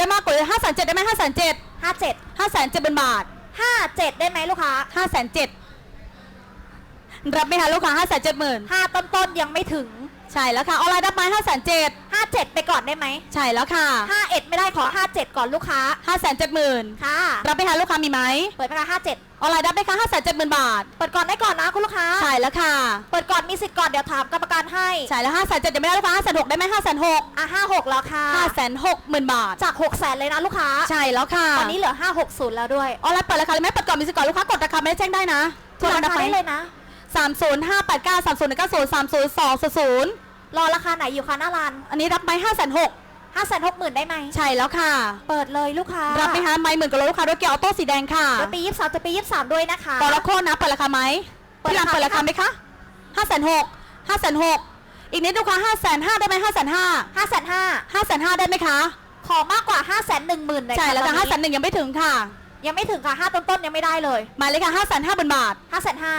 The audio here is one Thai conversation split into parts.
ได้มากกว่าห้าแสนเจ็ดได้ไหมห้าแสนเจ็ดห้าเจ็ดห้าแสนเจ็ดเป็นบาทห้าเจ็ดได้ไหมลูกค้าห้าแสนเจ็ดรับไหมคะลูกค้าห้าแสนเจ็ดหมื่นห้าต้นต้นๆยังไม่ถึง ใช่แล้วค่ะออนไลน์รับไหมห้าแสนเจ็ด 57 ไปก่อนได้ไหมใช่แล้วค่ะ51 ไม่ได้ขอ 57 ก่อนลูกค้า 5 7 0 0 0 0 ค่ะ รับไหมคะลูกค้ามีไหมเปิดไหมคะ57ออนไลน์รับไหมคะ5 7 0 0 0 0 บาท เปิดก่อนได้ก่อนนะคุณลูกค้า ใช่แล้วค่ะ เปิดก่อนมีสิทธิ์ก่อนเดี๋ยวถามกรรมการให้ ใช่แล้ว5 7 0 0 0ยังไม่ได้ลูกค้า5 6 0 0ได้ไหม5 6 0 0 0อะ56แล้วค่ะ5 6 0 0 0 บาท จาก 6 0 0 0 0เลยนะลูกค้า ใช่แล้วค่ะ ตอนนี้เหลือ 560 แล้วด้วย ออนไลน์เปิดราคาเลยไหมเปิดก่อนมีสิทธิ์ก่อนลูกค้ากดราคาไม่ได้แจ้งได้นะกดราคาได้เลยนะ3 0 5 8 9 3 0 9 0 3 0 2 0 รอราคาไหนอยู่คะหน้าร้านอันนี้รับไหมห้าแสนหกห้าแสนหกหมื่นได้ไหมใช่แล้วค่ะ เปิดเลยลูกค้ารับไหมคะไม่หมื่นกับรถลูกค้าด้วยเกียร์ออโต้สีแดงค่ะจะปียี่สิบสามจะปียี่สิบสามด้วยนะคะปอลโคนะเปิดราคาไหมเปิดพี่รัรานคาเปิดราคาไหมคะห้าแสนหกห้าแสนหกอีกนิดลูกค้าห้าแสนห้าได้ไหมห้าแสนห้าห้าแสนห้าห้าแสนห้าได้ไหมคะ ขอมากกว่าห้าแสนหนึ่งหมื่นเลยใช่แล้วค่ะตห้าอนแสนหนึ่งยังไม่ถึงค่ะ ยังไม่ถึงค่ะห้าต้นต้นๆยังไม่ได้เลยหมายเลยค่ะห้าแสนห้าบนบาทห้าแสนห้า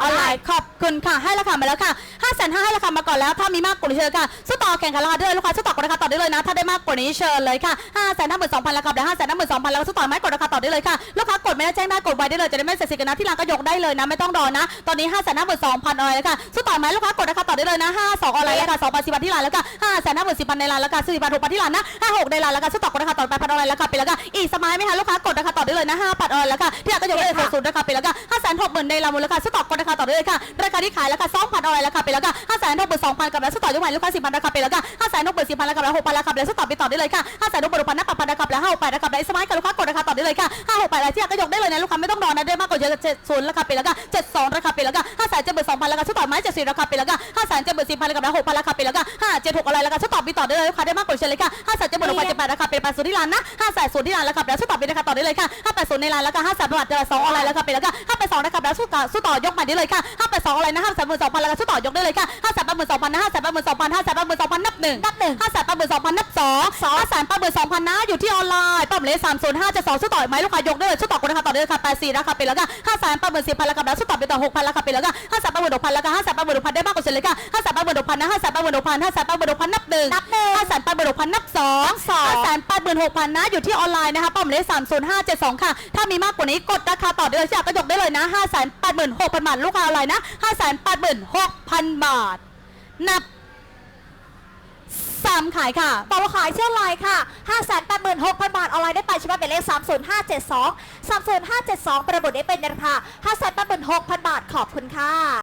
ออนไลน์ขอบคุณค่ะ ให้ราคามาแล้วค่ะ5 5 0 0 0ให้ราคามาก่อนแล้ว ถ้ามีมากกว่านี้เชิญค่ะสู้ต่อแข่งขันราคาด้เลยลูกค้าสู้ต่อกดราคาต่อได้เลยนะ ถ้าได้มากกว่านี้เชิญเลยค่ะ5 5 2 0 0 0ราคาเดี๋ยว5 5 2 0 0 0แล้วสู้ต่อไหมกดราคาต่อได้เลยค่ะ ลูกค้ากดไม่ได้แจ้งได้กดไว้ได้เลย จะได้ไม่เสียสิทธิ์กันนะที่ร้านก็ยกได้เลยนะ ไม่ต้องรอนะ ตอนนี้ 5 5 2 0 0 0ออนไลน์แล้วค่ะสู้ต่อไหมลูกค้ากดราคาต่อได้เลยนะ5 2ออนไลน์แล้วค่ะ2 0 0 0ที่ร้านแล้วค่ะ5 5 0 0 0 10,000ในร้านแล้วค่ะ4 0 0 0 6,000ที่ร้านนะ5 6ในร้านแล้วค่ะสู้ต่อกดราคาต่อไปพันออนไลน์แล้วค่ะไปแล้วค่ะอีกสมัยไหมคะลูกค้ากดราคาต่อได้เลยนะ5ปัดออนไลน์แล้วค่ะที่ร้านก็ยกได้เลยศูนย์ราคาไปแล้วค่ะ5 6 0 0 0ในร้านมูลค่าสู้ต่อกดราคาต่อได้เลยค่ะ ราคาที่ขายแล้วค่ะ2,000ออนไลน์แล้วค่ะไปแล้วค่ะ5 6 2 0 0 0กับแล้วสู้ต่อยกใหม่ลูกค้า10,000ราคาไปแล้วค่ะ5 6 4 0 0 0ราคาแล้ว6,000ราคาแล้วสู้ต่อไปต่อได้เลยค่ะ5 6 6 0 0 0นับ8,000ราคาแล้ว5 6 8ราคาแล้วสมัยกับลูกค้ากดราคาต่อได้เลยค่ะ5 6 8อะไรที่ก็ยกได้เลยนะลูกค้าไม่ต้องรอนะได้มากกว่าเยอะ70ราคาไปแล้วค่ะ72ราคาไปแล้วค่ะ5 7 2 0 0 0ราคาสู้ต่อไม้74ราคาไปแล้วค่ะ5 7 4 0 0 0ราคาแล้ว6,000ราคาไปแล้วค่ะ5 7 6อะไรราคาสู้ต่อไปต่อได้เลยลูกค้าได้มากกว่าเฉลี่ยค่ะ5 7 6 6 8ราคาเป็น80ที่ร้านนะ5 8 0ที่ร้านราคาแล้วสต่อไปราคาต่อได้เลยค่ะ5 8 0ในร้านแล้วค่ะ5 3บาท2ออนไลน์ราคาไปแล้วค่ะ5 8 2ราคาแล้วสู้ต่อสู้ต่อยกใหม่นี้เลยค่ะห้าแปดสองอะไรนะห้าแสนหมื่นสองพันแล้วก็ชุดต่อยกได้เลยค่ะห้าแสนปดหมื่นสองพันนะห้าแสนปดหมื่นสองพันห้าแหนึ่งนับหนึ่งห้าแสนแปดหมื่นสองพันนับสองห้าแสนแปดหมื่นสองพันนะอยู่ที่ออนไลน์ปั๊มเลสสามศูนย์ห้าเจ็ดสองสู้ต่อไหมลูกค้ายกได้เลยสู้ต่อคนราคาต่อได้เลยค่ะแปดสี่ราคาไปแล้วก็ห้าแสนแปดหมื่นสี่พันราคาแล้วสู้ต่อไปต่อหกพันราคาไปแล้วก็ห้าแสนแปดหมื่นหกพันราคาห้าแสนแปดหมื่นหกพันได้มากกว่าเฉลี่ยค่ะห้าแสนแปดหมื่นหกพันนะห้าแสนแปดหมื่นหกพันห้าแสนแปดหมื่นหกพันนับหนึ่งนับหนึ่งห้าแสนแปดหมื่นหกพันนับสองสองห้าแสนแปดหมื่นหกพันนะอยู่ที่ออนไลน์นะคะปั๊มเลสสามศูนย์ห้าเจ็ดสองค่ะถ้ามีมากกว่านี้กดราคาต่อได้เลยจากก็ยกได้เลยนะห้าแสนแปดหมื่นหกพันบาทลูกค้าออนไลน์นะห้าแสนแปดหมื่นหกพันบาทนับ สามขายค่ะต่อขายเชื่อไลน์ค่ะ 5 8 6 0 0 0 บาทออนไลน์ได้ไปใช่ไหมเป็นเลข 30572 30572 ประบุได้เป็นราคา5 8 6 0 0 0 บาทขอบคุณค่ะ